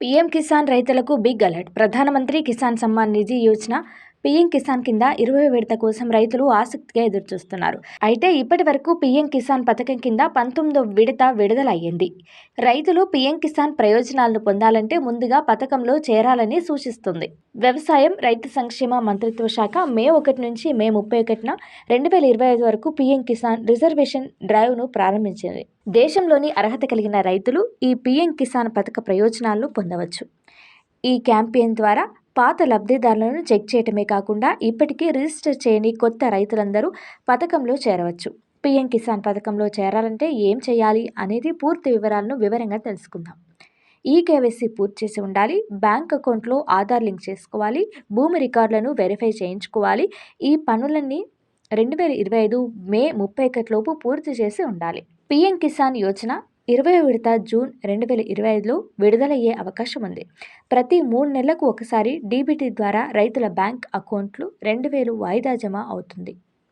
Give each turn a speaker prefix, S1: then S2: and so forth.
S1: PM Kisan రైతులకు big alert. ప్రధానమంత్రి Kisan Samman Nidhi Yojana PM Kisan కింద ఇరవై విడత కోసం రైతులు ఆసక్తిగా ఎదురుచూస్తున్నారు. అయితే ఇప్పటి వరకు పీఎం కిసాన్ పథకం కింద పంతొమ్మిదో విడత విడుదలయ్యింది. రైతులు పీఎం కిసాన్ ప్రయోజనాలను పొందాలంటే ముందుగా పథకంలో చేరాలని సూచిస్తుంది. వ్యవసాయం రైతు సంక్షేమ మంత్రిత్వ శాఖ మే ఒకటి నుంచి మే ముప్పై ఒకటిన రెండు వేల ఇరవై ఐదు వరకు పీఎం కిసాన్ రిజర్వేషన్ డ్రైవ్ను ప్రారంభించింది. దేశంలోని అర్హత కలిగిన రైతులు ఈ పీఎం కిసాన్ పథక ప్రయోజనాలను పొందవచ్చు. ఈ క్యాంపెయిన్ ద్వారా పాత లబ్ధిదారులను చెక్ చేయటమే కాకుండా ఇప్పటికీ రిజిస్టర్ చేయని కొత్త రైతులందరూ పథకంలో చేరవచ్చు. పీఎం కిసాన్ పథకంలో చేరాలంటే ఏం చేయాలి అనేది పూర్తి వివరాలను వివరంగా తెలుసుకుందాం. ఈ కేవైసీ పూర్తి చేసి ఉండాలి. బ్యాంక్ అకౌంట్లో ఆధార్ లింక్ చేసుకోవాలి. భూమి రికార్డులను వెరిఫై చేయించుకోవాలి. ఈ పనులన్నీ రెండు వేల ఇరవై ఐదు మే ముప్పై ఒకటిలోపు పూర్తి చేసి ఉండాలి. పీఎం కిసాన్ యోజన ఇరవై విడత జూన్ రెండు వేల ఇరవై ఐదులో విడుదలయ్యే అవకాశం ఉంది. ప్రతి మూడు నెలలకు ఒకసారి డీబీటీ ద్వారా రైతుల బ్యాంక్ అకౌంట్లు రెండు వేలు వాయిదా జమ అవుతుంది.